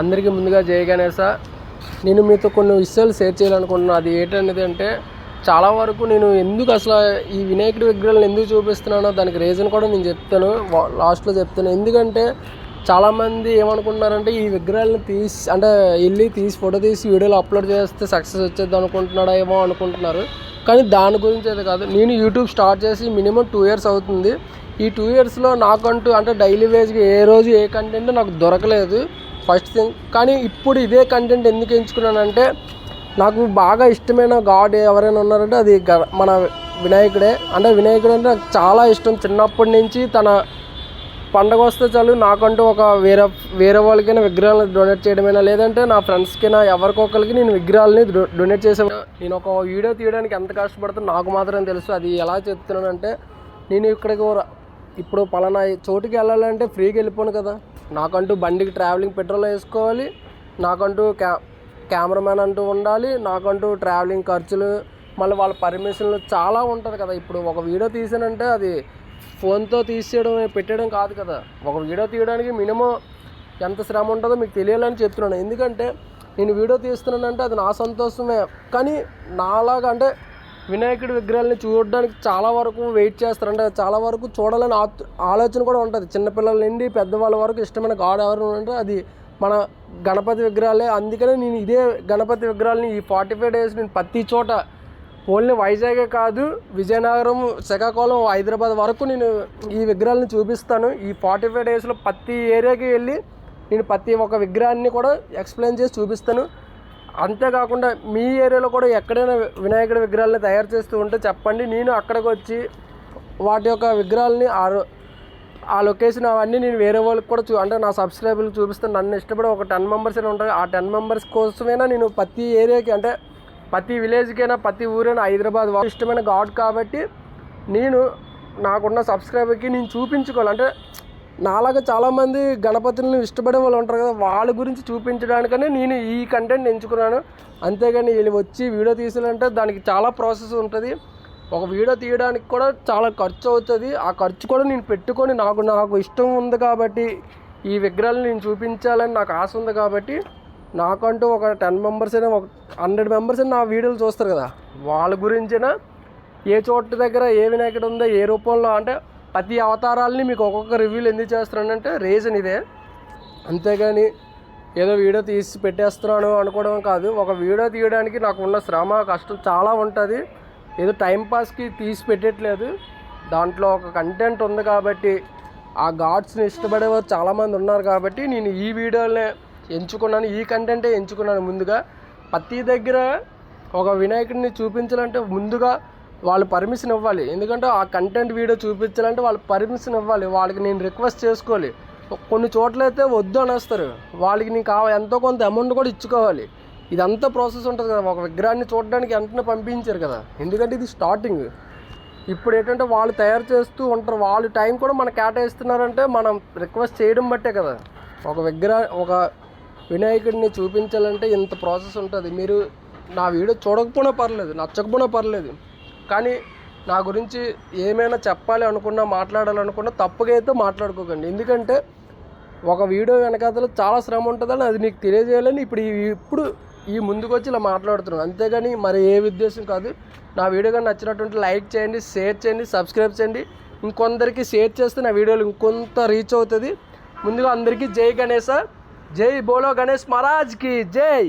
అందరికీ ముందుగా జయ సార్ నేను మీతో కొన్ని విషయాలు షేర్ చేయాలనుకుంటున్నాను అది ఏంటనేది అంటే చాలా వరకు నేను ఎందుకు అసలు ఈ వినాయకుడి విగ్రహాలను ఎందుకు చూపిస్తున్నానో దానికి రీజన్ కూడా నేను చెప్తాను. లాస్ట్లో చెప్తాను. ఎందుకంటే చాలామంది ఏమనుకుంటున్నారంటే ఈ విగ్రహాలను తీసి అంటే వెళ్ళి తీసి ఫోటో తీసి వీడియోలో అప్లోడ్ చేస్తే సక్సెస్ వచ్చేది అనుకుంటున్నాడా ఏమో అనుకుంటున్నారు. కానీ దాని గురించి అయితే కాదు. నేను యూట్యూబ్ స్టార్ట్ చేసి మినిమం టూ ఇయర్స్ అవుతుంది. ఈ టూ ఇయర్స్లో నాకంటూ అంటే డైలీ వేజ్గా ఏ రోజు ఏ కంటెంట్ నాకు దొరకలేదు. First thing. కానీ ఇప్పుడు ఇదే కంటెంట్ ఎందుకు ఎంచుకున్నానంటే నాకు బాగా ఇష్టమైన గాడ్ ఎవరైనా ఉన్నారంటే అది గ- మన వినాయకుడే. అంటే వినాయకుడు అంటే నాకు చాలా ఇష్టం. చిన్నప్పటి నుంచి తన పండగ వస్తే చాలు నాకంటూ ఒక వేరే వేరే వాళ్ళకైనా విగ్రహాలను డొనేట్ చేయడమైనా లేదంటే నా ఫ్రెండ్స్కైనా ఎవరికొకరికి నేను విగ్రహాలని డొ- డొనేట్ చేసాను నేను ఒక వీడియో తీయడానికి ఎంత కష్టపడుతుందో నాకు మాత్రం తెలుసు. అది ఎలా చెప్తున్నానంటే నేను ఇక్కడికి ఇప్పుడు పలానా చోటుకి వెళ్ళాలంటే ఫ్రీగా వెళ్ళిపోను కదా. నాకంటూ బండికి ట్రావెలింగ్ పెట్రోల్ వేసుకోవాలి నాకంటూ క్యా కెమెరామ్యాన్ అంటూ ఉండాలి నాకంటూ ట్రావెలింగ్ ఖర్చులు మళ్ళీ వాళ్ళ పర్మిషన్లు చాలా ఉంటుంది కదా. ఇప్పుడు ఒక వీడియో తీసానంటే అది ఫోన్తో తీసేయడం పెట్టడం కాదు కదా. ఒక వీడియో తీయడానికి మినిమం ఎంత శ్రమ ఉంటుందో మీకు తెలియాలని చెప్తున్నాను. ఎందుకంటే నేను వీడియో తీస్తున్నానంటే అది నా సంతోషమే. కానీ నాలాగా అంటే వినాయకుడి విగ్రహాలని చూడడానికి చాలా వరకు వెయిట్ చేస్తారంటే చాలా వరకు చూడాలని ఆలోచన కూడా ఉంటుంది. చిన్నపిల్లల నుండి పెద్దవాళ్ళ వరకు ఇష్టమైన గాడ్ ఎవరు అంటే అది మన గణపతి విగ్రహాలే. అందుకనే నేను ఇదే గణపతి విగ్రహాలని ఈ ఫార్టీ ఫైవ్ డేస్ నేను ప్రతి చోట ఓన్లీ వైజాగే కాదు విజయనగరం శ్రీకాకుళం హైదరాబాద్ వరకు నేను ఈ విగ్రహాలను చూపిస్తాను. ఈ ఫార్టీ ఫైవ్ డేస్లో ప్రతి ఏరియాకి వెళ్ళి నేను ప్రతి ఒక్క విగ్రహాన్ని కూడా ఎక్స్ప్లెయిన్ చేసి చూపిస్తాను. అంతేకాకుండా మీ ఏరియాలో కూడా ఎక్కడైనా వినాయకుడి విగ్రహాలని తయారు చేస్తూ ఉంటే చెప్పండి. నేను అక్కడికి వచ్చి వాటి యొక్క విగ్రహాలని ఆ ఆ లొకేషన్ అవన్నీ నేను వేరే వాళ్ళకి కూడా చూ అంటే నా సబ్స్క్రైబర్లకు చూపిస్తాను. నన్ను ఇష్టపడే ఒక టెన్ మెంబర్స్ అయినా ఉంటారు. ఆ టెన్ మెంబర్స్ కోసమైనా నేను ప్రతి ఏరియాకి అంటే ప్రతి విలేజ్కైనా ప్రతి ఊరైనా హైదరాబాద్ ఇష్టమైన గాడ్ కాబట్టి నేను నాకున్న సబ్స్క్రైబర్కి నేను చూపించుకోవాలి. అంటే నాలాగా చాలామంది గణపతులను ఇష్టపడే వాళ్ళు ఉంటారు కదా వాళ్ళ గురించి చూపించడానికనే నేను ఈ కంటెంట్ ఎంచుకున్నాను. అంతేగాని వీళ్ళు వచ్చి వీడియో తీసాలంటే దానికి చాలా ప్రాసెస్ ఉంటుంది. ఒక వీడియో తీయడానికి కూడా చాలా ఖర్చు అవుతుంది. ఆ ఖర్చు కూడా నేను పెట్టుకొని నాకు నాకు ఇష్టం ఉంది కాబట్టి ఈ విగ్రహాలు నేను చూపించాలని నాకు ఆశ ఉంది కాబట్టి నాకంటూ ఒక టెన్ మెంబర్స్ అయినా ఒక హండ్రెడ్ మెంబర్స్ అయినా నా వీడియోలు చూస్తారు కదా. వాళ్ళ గురించినా ఏ చోటు దగ్గర ఏ వినాయకుడు ఉందో ఏ రూపంలో అంటే ప్రతి అవతారాలని మీకు ఒక్కొక్క రివ్యూలు ఎందుకు చేస్తున్నానంటే రీజన్ ఇదే. అంతేగాని ఏదో వీడియో తీసి పెట్టేస్తున్నాను అనుకోవడం కాదు. ఒక వీడియో తీయడానికి నాకు ఉన్న శ్రమ కష్టం చాలా ఉంటుంది. ఏదో టైంపాస్కి తీసి పెట్టట్లేదు. దాంట్లో ఒక కంటెంట్ ఉంది కాబట్టి ఆ గాడ్స్ని ఇష్టపడేవారు చాలామంది ఉన్నారు కాబట్టి నేను ఈ వీడియోనే ఎంచుకున్నాను ఈ కంటెంటే ఎంచుకున్నాను ముందుగా. ప్రతి దగ్గర ఒక వినాయకుడిని చూపించాలంటే ముందుగా వాళ్ళు పర్మిషన్ ఇవ్వాలి. ఎందుకంటే ఆ కంటెంట్ వీడియో చూపించాలంటే వాళ్ళు పర్మిషన్ ఇవ్వాలి. వాళ్ళకి నేను రిక్వెస్ట్ చేసుకోవాలి. కొన్ని చోట్ల అయితే వద్దు అనేస్తారు. వాళ్ళకి నీకు కావాలి ఎంతో కొంత అమౌంట్ కూడా ఇచ్చుకోవాలి. ఇదంతా ప్రాసెస్ ఉంటుంది కదా. ఒక విగ్రహాన్ని చూడడానికి వెంటనే పంపించారు కదా. ఎందుకంటే ఇది స్టార్టింగ్ ఇప్పుడు ఏంటంటే వాళ్ళు తయారు చేస్తూ ఉంటారు. వాళ్ళు టైం కూడా మనకు కేటాయిస్తున్నారంటే మనం రిక్వెస్ట్ చేయడం బట్టే కదా. ఒక విగ్రహ ఒక వినాయకుడిని చూపించాలంటే ఇంత ప్రాసెస్ ఉంటుంది. మీరు నా వీడియో చూడకపోయినా పర్లేదు నచ్చకపోయినా పర్లేదు. కానీ నా గురించి ఏమైనా చెప్పాలి అనుకున్నా మాట్లాడాలనుకున్నా తప్పుగా అయితే మాట్లాడుకోకండి. ఎందుకంటే ఒక వీడియో వెనకాతల చాలా శ్రమ ఉంటుందని అది నీకు తెలియజేయాలని ఇప్పుడు ఇప్పుడు ఈ ముందుకు వచ్చి ఇలా మాట్లాడుతున్నాను. అంతేగాని మరి ఏ ఉద్దేశం కాదు. నా వీడియో కానీ నచ్చినటువంటి లైక్ చేయండి షేర్ చేయండి సబ్స్క్రైబ్ చేయండి. ఇంకొందరికి షేర్ చేస్తే నా వీడియోలు ఇంకొంత రీచ్ అవుతుంది. ముందుగా అందరికీ జై గణేశ జై బోలో గణేష్ మహారాజ్కి జై.